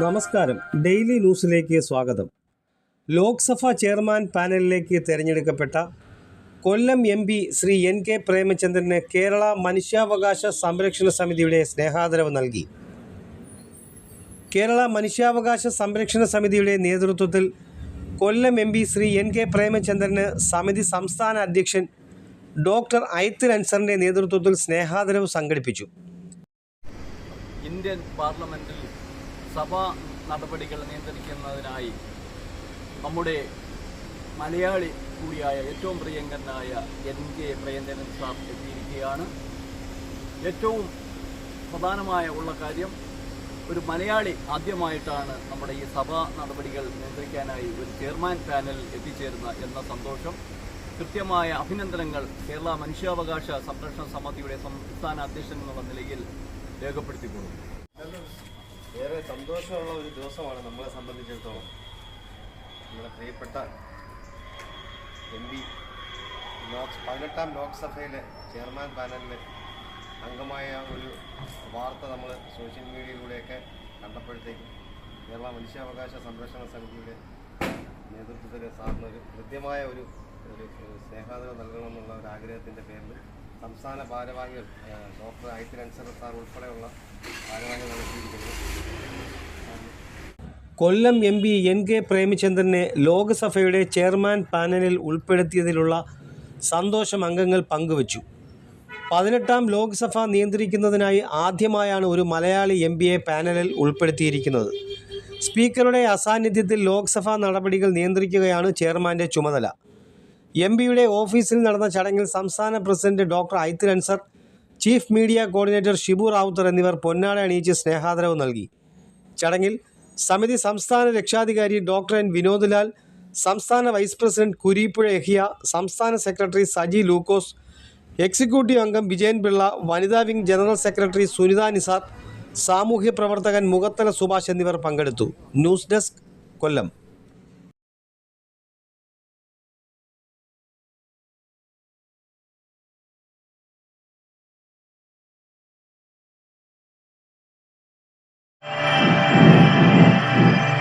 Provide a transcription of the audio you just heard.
നമസ്കാരം. ഡെയിലി ന്യൂസിലേക്ക് സ്വാഗതം. ലോക്സഭാ ചെയർമാൻ പാനലിലേക്ക് തിരഞ്ഞെടുക്കപ്പെട്ട Kollam M P Shri N K പ്രേമചന്ദ്രന് കേരള മനുഷ്യാവകാശ സംരക്ഷണ സമിതിയുടെ സ്നേഹാദരവ് നൽകി. കേരള മനുഷ്യാവകാശ സംരക്ഷണ സമിതിയുടെ നേതൃത്വത്തിൽ Kollam M P Shri N K പ്രേമചന്ദ്രന് സമിതി സംസ്ഥാന അധ്യക്ഷൻ ഡോക്ടർ ഐത്തിൽ അൻസറിന്റെ നേതൃത്വത്തിൽ സ്നേഹാദരവ് സംഘടിപ്പിച്ചു. ഇന്ത്യൻ പാർലമെന്റിൽ സഭാ നടപടികൾ നിയന്ത്രിക്കുന്നതിനായി നമ്മുടെ മലയാളി കൂടിയായ ഏറ്റവും പ്രിയങ്കരനായ എൻ കെ പ്രേന്ദ്രൻ സാർ എത്തിയിരിക്കുകയാണ്. ഏറ്റവും പ്രധാനമായ ഉള്ള കാര്യം ഒരു മലയാളി ആദ്യമായിട്ടാണ് നമ്മുടെ ഈ സഭാ നടപടികൾ നിയന്ത്രിക്കാനായി ഒരു ചെയർമാൻ പാനൽ എത്തിച്ചേരുന്ന എന്ന സന്തോഷം. കൃത്യമായ അഭിനന്ദനങ്ങൾ കേരള മനുഷ്യാവകാശ സംരക്ഷണ സമിതിയുടെ സംസ്ഥാന അധ്യക്ഷൻ എന്നുള്ള നിലയിൽ രേഖപ്പെടുത്തിക്കൊള്ളുന്നു. ഏറെ സന്തോഷമുള്ള ഒരു ദിവസമാണ് നമ്മളെ സംബന്ധിച്ചിടത്തോളം. നമ്മുടെ പ്രിയപ്പെട്ട എം പി ലോക് പതിനെട്ടാം ലോക്സഭയിലെ ചെയർമാൻ പാനലിലെ അംഗമായ ഒരു വാർത്ത നമ്മൾ സോഷ്യൽ മീഡിയയിലൂടെയൊക്കെ കണ്ടപ്പോഴത്തേക്കും കേരള മനുഷ്യാവകാശ സംരക്ഷണ സമിതിയുടെ നേതൃത്വത്തിൽ സാറിന് ഒരു കൃത്യമായ ഒരു ഒരു ഒരു സ്നേഹാദരം നൽകണമെന്നുള്ള ഒരു ആഗ്രഹത്തിന്റെ പേരിൽ സംസ്ഥാന ഭാരവാഹികൾ ഡോക്ടർ ഐത്തിൽ അൻസറ സാർ ഉൾപ്പെടെയുള്ള ഭാരവാഹികൾ നടത്തിയിരിക്കുന്നത് Kollam M P N K പ്രേമചന്ദ്രനെ ലോക്സഭയുടെ ചെയർമാൻ പാനലിൽ ഉൾപ്പെടുത്തിയതിലുള്ള സന്തോഷം അംഗങ്ങൾ പങ്കുവച്ചു. പതിനെട്ടാം ലോക്സഭ നിയന്ത്രിക്കുന്നതിനായി ആദ്യമായാണ് ഒരു മലയാളി എം പിയെ പാനലിൽ ഉൾപ്പെടുത്തിയിരിക്കുന്നത്. സ്പീക്കറുടെ അസാന്നിധ്യത്തിൽ ലോക്സഭാ നടപടികൾ നിയന്ത്രിക്കുകയാണ് ചെയർമാന്റെ ചുമതല. എം പിയുടെ ഓഫീസിൽ നടന്ന ചടങ്ങിൽ സംസ്ഥാന president doctor Aithil Ansar chief media coordinator Shibu Ravuthar എന്നിവർ പൊന്നാട അണിയിച്ച് സ്നേഹാദരവ് നൽകി. ചടങ്ങിൽ സമിതി സംസ്ഥാന രക്ഷാധികാരി ഡോക്ടർ എൻ വിനോദ്ലാൽ സംസ്ഥാന വൈസ് പ്രസിഡന്റ് കുരീപ്പുഴ എഹിയ സംസ്ഥാന സെക്രട്ടറി സജി ലൂക്കോസ് എക്സിക്യൂട്ടീവ് അംഗം വിജയൻ പിള്ള വനിതാ wing general secretary Sunitha Nizar സാമൂഹ്യ പ്രവർത്തകൻ മുഖത്തല സുഭാഷ് എന്നിവർ പങ്കെടുത്തു. ന്യൂസ് ഡെസ്ക് കൊല്ലം. Música